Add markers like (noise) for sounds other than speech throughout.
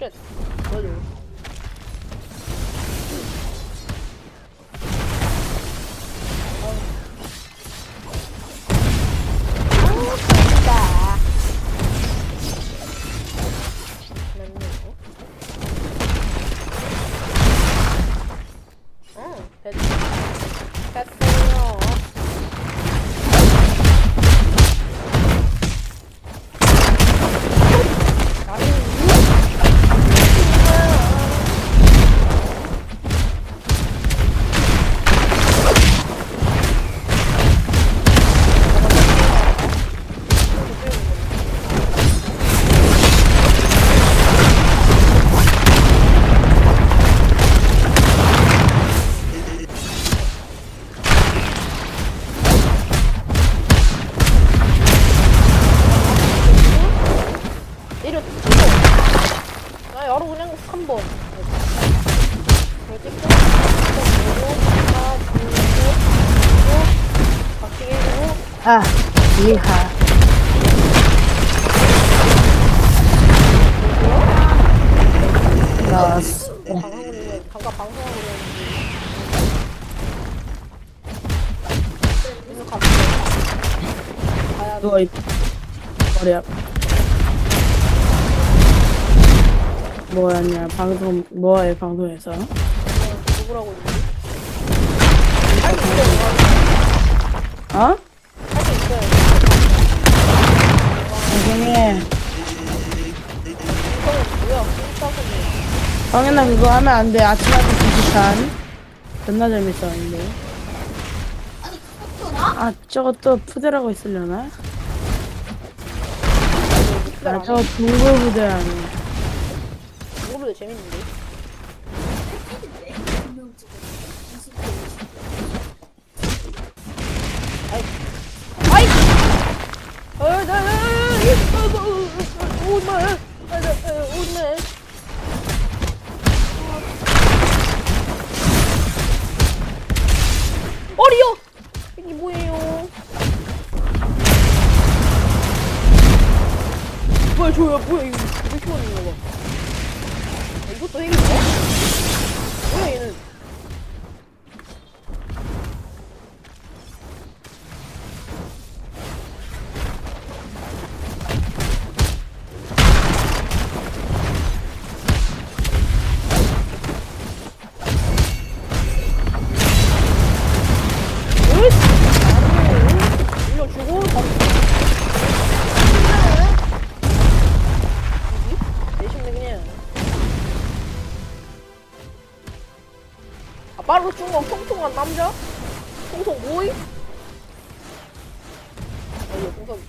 shit. 3번. 이거 찍고, 3번 보고, 하나, 둘, 셋, 그리고, 바뀌게 해주고, 아, 이하. 나왔어. 방송을 해, 잠깐 방송하고 있는데. 이거 갑자기. 가야 돼. 누워있, 머리야. 뭐였냐, 방송, 뭐해, 방송에서. 누구라고 있지? 어? 할수 있어요. 나중에. 당연히 그거 하면 안 돼. 아침마다 비슷한. 존나 재밌었는데. 아, 저거 또 푸대라고 있으려나? 아, 저거 동굴 부대 아니야. 이거보 중간 통통한 남자? 통통 보이? 아 이거 통통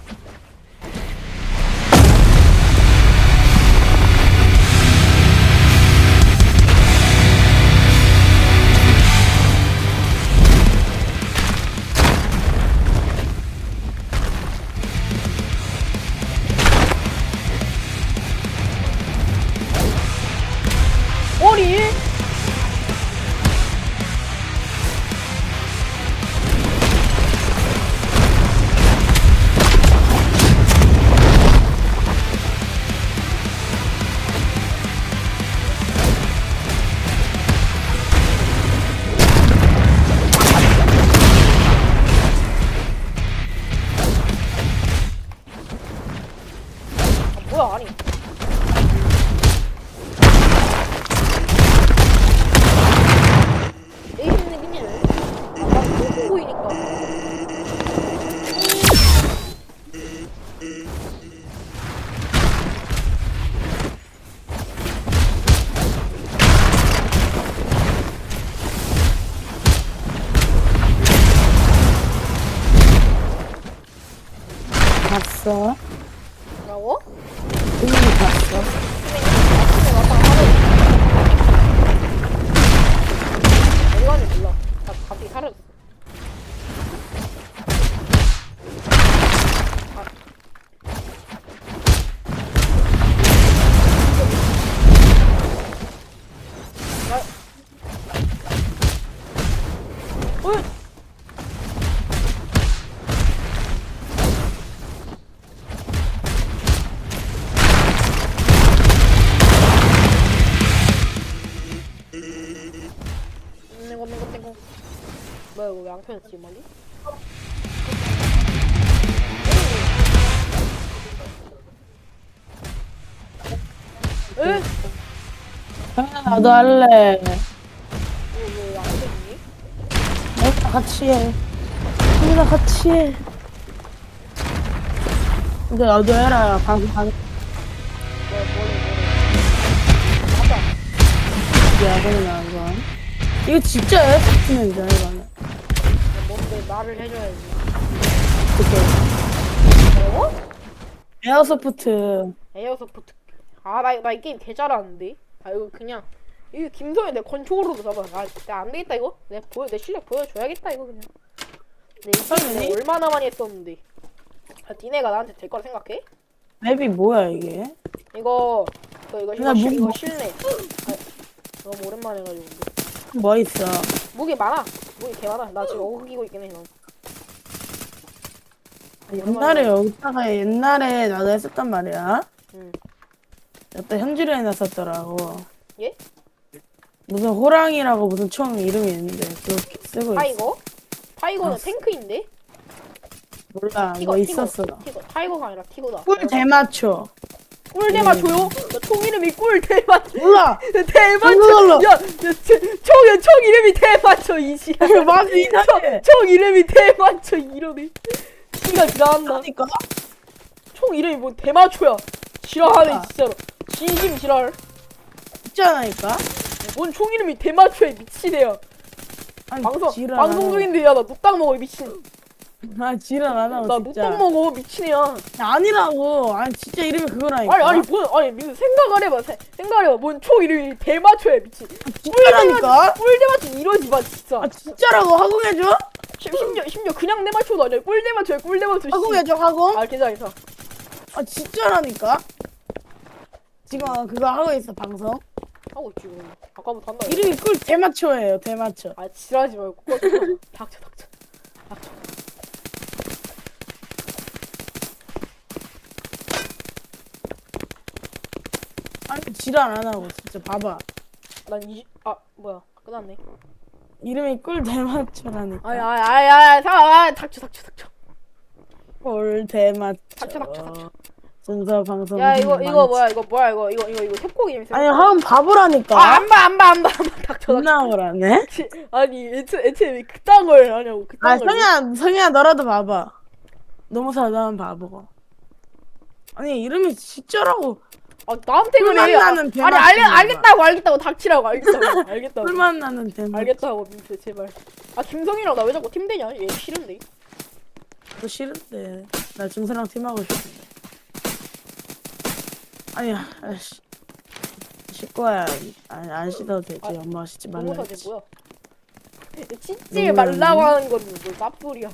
봤 이거 왜안 켜졌지 멀리? 에? 아, 나도 할래. 이거 왜안 켜지니? 우리가 같이 해. 우리가 같이 해. 근데 나도 해라. 방송 하는 뭐야 뭐래 뭐래 맞다 야근이 나온 건. 이거 진짜 에스트맨이잖아, 이거는. 야, 뭔데 말을 해줘야지. 뭐라고? 에어소프트. 에어소프트 아 나 나 이 게임 개 잘하는데 아 이거 그냥 이거 김성현 내 건축으로도 잡아 아 진짜 안 되겠다 이거 내 보여 내 실력 보여줘야겠다 이거 그냥 내이 게임 내가 얼마나 많이 했었는데 아 니네가 나한테 될 거라 생각해? 맵이 뭐야, 이게? 이거 이거 이거 나 이거, 실- 무- 이거 무- 실내. 아, 너무 오랜만에 해가지고. 근데. 뭐 있어? 무기 많아. 무기 개 많아. 나 지금 어기고 있긴 해. 넌. 옛날에 여기다가 옛날에 나도 했었단 말이야. 응. 여기다 현질을 해놨었더라고. 예? 무슨 호랑이라고 무슨 총 이름이 있는데 그거 쓰고 있어. 타이거? 타이거는 아, 탱크인데? 몰라 티거, 뭐 티거, 있었어. 티거. 타이거가 아니라 티거다. 꿀 대마초. 꿀대마 줘요? 나총 이름이 꿀대마. 몰라. (laughs) 대마초. 몰라. 야, 야, 저, 총, 총 이름이 대마초 이지야. 맞아 이상해. 총 이름이 대마초 이러네. 진짜 지랄한다. 그러니까 총 이름이 뭐 대마초야. 지랄하네 아. 진짜로. 진심 지랄. 있잖아니까. 뭔 총 이름이 대마초야 미치네요. 아니 방송 지랄. 방송 중인데 야나 녹당 먹어 미친. 아 지랄 안 하고 나 진짜. 녹당 먹어 미친이야. 아니라고. 아니 진짜 이름이 그거라니까. 아니 아니 뭔 아니 민수 생각을 해봐 세- 생각을 해봐 뭔총 이름이 대마초야 미친. 진짜라니까. 꿀대마초 이러지 마 진짜. 아 진짜라고 하공해줘? 심- 심지어 심지어 그냥 대마초도 아니야 꿀대마초야 꿀대마초. 씨. 하공해줘 하공? 아 괜찮아 괜찮아. 아 진짜라니까. 지금 그거 하고 있어 방송. 하고 있지 그럼. 아까부터 한다. 이름이 꿀 대마초예요 대마초. 아 지랄하지 말고. 닥쳐 닥쳐. 닥쳐. 지랄 안 하고 진짜 봐봐. 난이아 뭐야 끝났네. 이름이 꿀 대마초라니까. 아이 아이 아이 사 아, 닥쳐 닥쳐 닥쳐. 꿀 대마초. 닥쳐 닥쳐 닥쳐. 순서 방송. 야 이거 이거. 뭐야 이거 뭐야 이거 이거 이거 이거 협곡 이름 아니 하은 바보라니까. 아안봐 안 봐 안 봐 닥쳐 닥쳐. 존나 오라네. 치- 아니 애초에 애초에 왜 그딴 걸 하냐고 그딴 아 걸. 성희야 성희야 너라도 봐봐. 너무 사나운 바보고. 아니 이름이 진짜라고. 아 나한테 그래. 꿀맛 아, 나는 아니 좀 알겠다고 알겠다고 닥치라고 알겠다고 알겠다고. 꿀맛 나는 대마. 알겠다고 민수 제발. 아 김성이랑 나 왜 자꾸 팀 되냐? 얘 싫은데. 너 싫은데. 나 준서랑 팀하고 싶은데. 아니야. 아씨. 씻고야. 아니 안 씻어도 되지. 아, 엄마가 씻지 말라 너무 했지. 뭐야? 너무 말라고? 하는 건뭐 쌉소리야.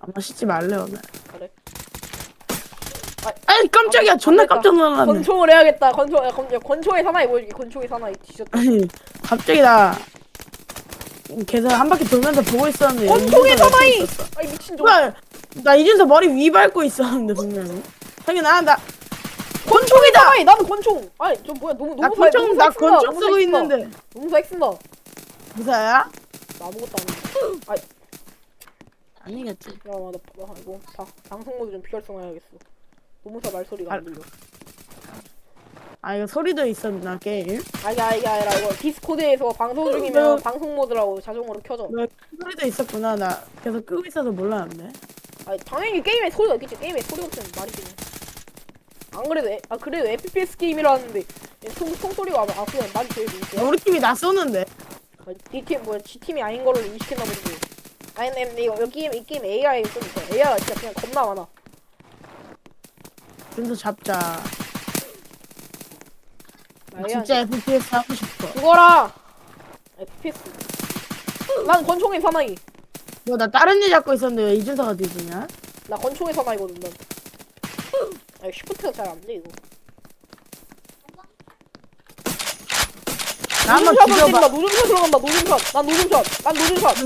엄마 씻지 말래 오늘. 그래. 아니 깜짝이야. 존나. 깜짝 놀랐네. 권총을 해야겠다. 권총, 야, 권, 야, 권총의 사나이 보여줄게. 권총의 사나이 뒤졌다. 아니 갑자기 나 계속 한 바퀴 돌면서 보고 있었는데 권총의 이준서 옆에 사나이. 있었어. 아이 미친 좀. 뭐야 나 이준서 머리 위 밟고 있었는데 분명히 형이 나나 권총의 사나이. 나는 권총. 아니 좀 뭐야 너무 나 너무 사- 권총 너무 나사 쓴다, 권총 너무 쓰고 사 쓴다. 있는데 너무 사 쓴다. 무사야? 나 아무것도 안 해. 아이 아니겠지 야, 나, 나 이거 다 방송 모드 좀 비활성화해야겠어. 너무 사 말소리가 안 들려. 아 이거 소리도 있었나 게임 아 이게 아, 이게 아니라 이거 디스코드에서 방송 중이면 네. 방송 모드라고 자동으로 켜져. 왜 소리도 있었구나 나 계속 끄고 있어서 몰랐는데 아니 당연히 게임에 소리가 있겠지. 게임에 소리가 없으면 말이지. 안 그래도 에, 아 그래도 FPS 게임이라는데 총, 총 소리가 안 아, 그냥 말이 제일 민수야. 우리 팀이 나 쏘는데 니팀 뭐야 G 팀이 아닌 거를 인식했나 보지. 아니 근데 이거 여기 게임 이 게임 AI 좀 있어. AI가 진짜 그냥 겁나 많아. 준서 잡자 아, 나 진짜 FPS 하고 싶어 죽어라. FPS. 난 권총의 사나이. 너 나 다른 일 잡고 있었는데 왜 이준서가 뒤지냐 나 권총의 사나이거든. 난. 아 쉬프트가 잘 안 돼 이거. 나 한번 뛴다. 노즘샷 들어간다. 노즘샷. 난 노즘샷. 난 노즘샷.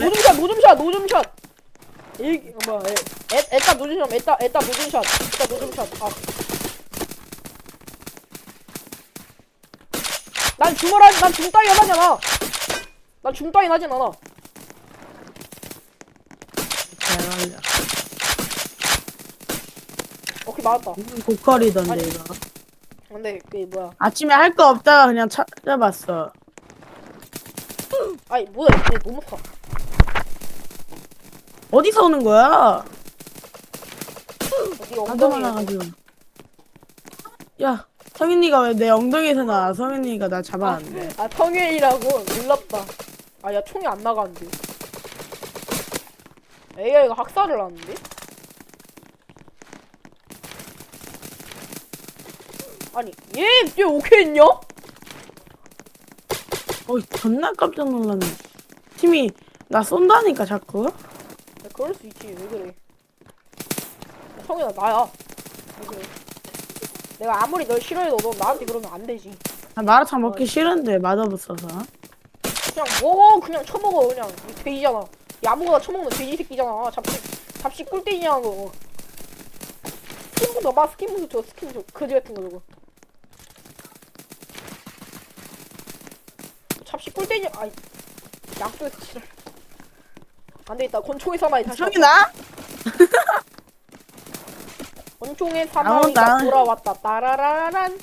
노즘샷. 노즘샷. 노즘샷. 이 뭐야? 에, 에, 에따 노즘샷. 에따 에따 노즘샷. 에따 노즘샷. 아. 난 중얼 하지. 난 중따위 하지 않아. 난 중따위 하진 않아. 오케이 맞았다. 고퀄이던데 아니. 이거 근데 그게 뭐야? 아침에 할 거 없다가 그냥 찾아봤어 아니 뭐야? 이거 너무 커. 어디서 오는 거야? 나도 엉덩이. 많아가지고. 야, 성인이가 왜 내 엉덩이에서 나와? 성인이가 나 잡아놨네. 아 성현이라고 놀랍다. 아 야 총이 안 나가는데. AI가 학살을 하는데? 아니 얘얘 오케이 했냐? 야, 어, 존나 깜짝 놀랐네. 팀이 나 쏜다니까 자꾸. 그럴 수 있지 왜 그래? 성현아 나야. 그래? 내가 아무리 널 싫어해도 넌 나한테 그러면 안 되지. 나 마라탕 먹기 싫은데 맛없어서. 그냥 먹어 그냥 처먹어 그냥 이 돼지잖아. 이 아무거나 처먹는 돼지 새끼잖아. 잡식 잡식 꿀땡이야 너. 스킨부터 봐 스킨부터 줘 스킨 줘 그지 같은 거 저거. 잡식 꿀땡이 아이 약도에서 지랄. 안 되겠다 권총의 사나이 다시. 왔 (laughs) 사나이가 안 해. 돌아왔다. 따라라란.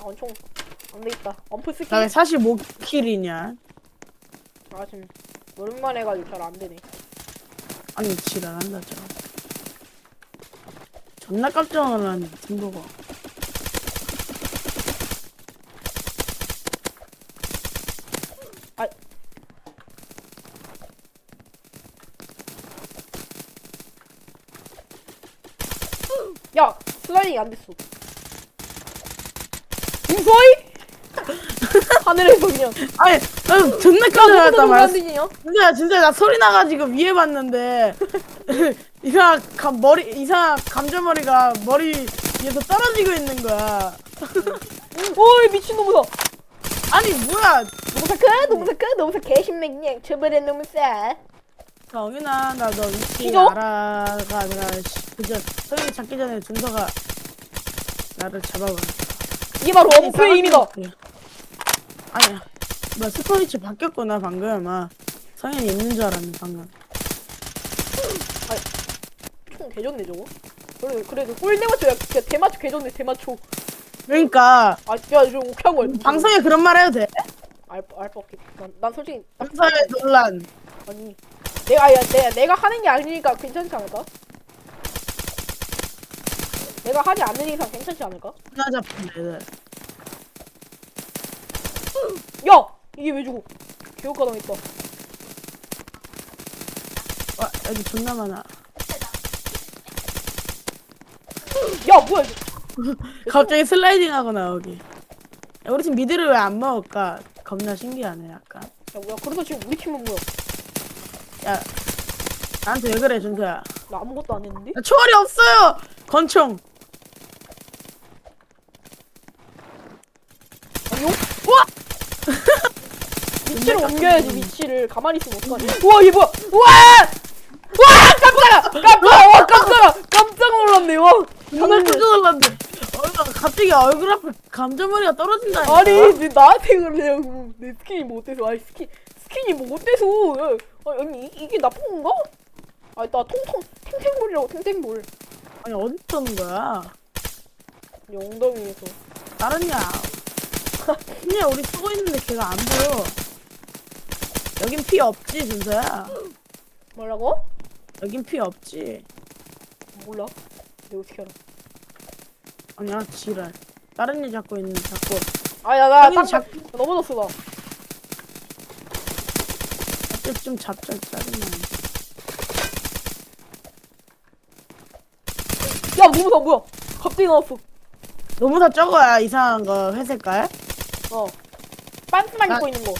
아, 권총 안 되겠다. 엄프 스킨. 나왜 45킬이냐? 아 지금 오랜만에 해가지고 잘 안 되네. 아니 지랄한다 저. 존나 깜짝 놀랐네 등보가. 야 안 됐어. 김소희? 하늘에서 그냥. 아니 나 존나 깜짝 놀랐단 안 말이야. 되냐? 진짜 진짜 나 소리 나가지고 위에 봤는데 이상 감 머리 이상 감자머리가 머리 위에서 떨어지고 있는 거야. (laughs) 오이 미친 놈이다. 아니 뭐야? 너무 착해, 너무 착해, 너무 착해. 개신맥 그냥 저번에 너무 쎄. 정인아 나너 위치? 알아가 내가 씨, 그저 성인이 잡기 전에 준서가 나를 잡아봐. 이게 바로 엄프의 힘이다. 아니야. 뭐 스폰 위치 바뀌었구나 방금. 아 성현이 있는 줄 알았네 방금. 총 개좋네 저거. 그래 그래도 꿀 대마초 야 진짜 대마초 개좋네 대마초. 그러니까 아야좀 오케한 거야. 방송에 그런 말 해도 돼? 알바 알바 없겠. 난, 난 솔직히 딱 방송에 논란. 아니 내가 야 내가 내가 하는 게 아니니까 괜찮지 않을까? 내가 하지 않는 이상 괜찮지 않을까? 나 잡힌 애들. 야 이게 왜 죽어? 개혁가 당했다. 와 애들 존나 많아. 야 뭐야? 이거. (laughs) 갑자기 슬라이딩하고 나오기. 야, 우리 팀 미드를 왜 안 먹을까? 겁나 신기하네 약간. 야 뭐야? 그래서 지금 우리 팀은 뭐야? 야 나한테 왜 그래 준서야? 나 아무것도 안 했는데? 나 총알이 없어요. 건총. 아니요? 우와! 위치를 옮겨야지 위치를 가만히 있으면 어떡하지? 우와 얘 뭐야? 우와! 우와 깜짝아! 깜짝아! 와 깜짝아! 깜짝 놀랐네 와! 정말 깜짝 놀랐네. 어, 갑자기 얼굴 앞에 감자머리가 떨어진다니까. 아니 왜 나한테 그러냐고 내 스킨이 뭐 어때서 아니 스킨 스킨이 뭐 어때서 야, 아니, 이, 이게 나쁜 건가? 아니 나 통통 탱탱볼이라고 탱탱볼 아니 어디 떠는 거야? 이 엉덩이에서 다른냐? 그냥 우리 쓰고 있는데 걔가 안 보여. 여긴 피 없지 준서야. 뭐라고? 여긴 피 없지. 몰라 내가 어떻게 알아 아니야 지랄. 다른 애 잡고 있는 잡고. 아야 나 잡- 딱 넘어졌어 나 어째 좀 잡자 짜증나. 야 너무다 뭐야 갑자기 나왔어 너무 다 적어야 이상한 거 회색깔. 어 빤스만 나- 입고 있는 거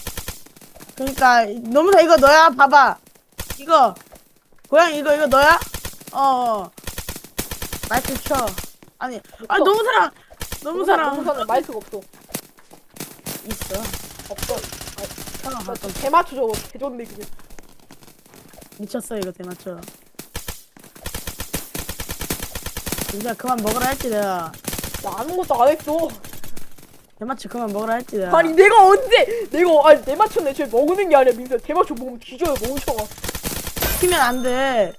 그러니까 너무 다 이거 너야 봐봐. 이거 고양 이거 이거 너야? 어. 어. 마이크 켜. 아니 아 켜. 너무 사랑. 너무 사랑. 너무 사랑 마이크가 없어 있어. 없어 켜. 나 가끔 대마초 저거 개좋네 그게 미쳤어 이거 대맞춰. 이제 그만 먹으라 했지 내가. 나 아무것도 안 했어 대맞춰 그만 먹으라 했지 내가. 아니 내가 언제 내가 아니 대마초는 애초에 먹는 게 아니야 민서 대마초 먹으면 뒤져요 멍청아 키면 안 돼.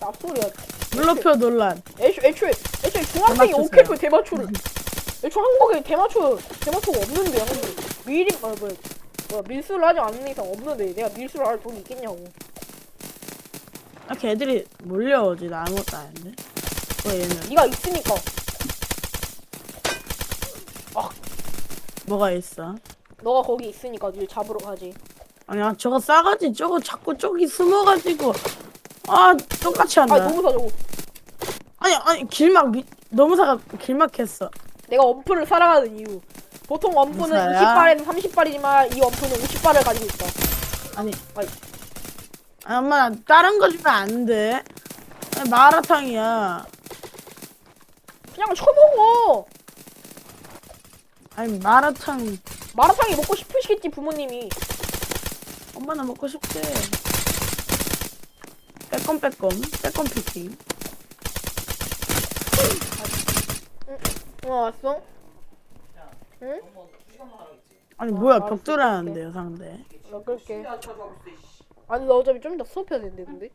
납소리야 물로표 논란. 애초, 애초에 애초에 중학생이 대마초 어떻게 써요. 대마초를 애초 한국에 대마초 대마초가 없는데 한국에 미리 아 뭐야 뭐야 밀수를 하지 않는 이상 없는데 내가 밀수를 할 돈이 있겠냐고 이렇게 애들이 몰려오지 나 아무것도 안 했는데. 왜 얘는 네가 있으니까 뭐가 있어? 너가 거기 있으니까 니 잡으러 가지 아니야 저거 싸가지 저거 자꾸 저기 숨어가지고 아 똑같이 한다. 아 너무 사 저거 아니 아니 길막 미, 너무 사가 길막했어. 내가 엄프를 사랑하는 이유 보통 엄프는 무사야? 20발에서 30발이지만 이 엄프는 50발을 가지고 있다 아니 아이. 아니, 엄마 나 다른 거 주면 안 돼. 아니, 마라탕이야. 그냥 쳐먹어. 아니 마라탕 마라탕이 먹고 싶으시겠지 부모님이. 엄마나 먹고 싶대. 빼꼼 빼꼼 빼꼼 피팅. 어 왔어? 응? 아니 뭐야 벽돌하는데요 상대. 나 끌게. 아니 나 어차피 좀 이따 수업해야 되는데 근데.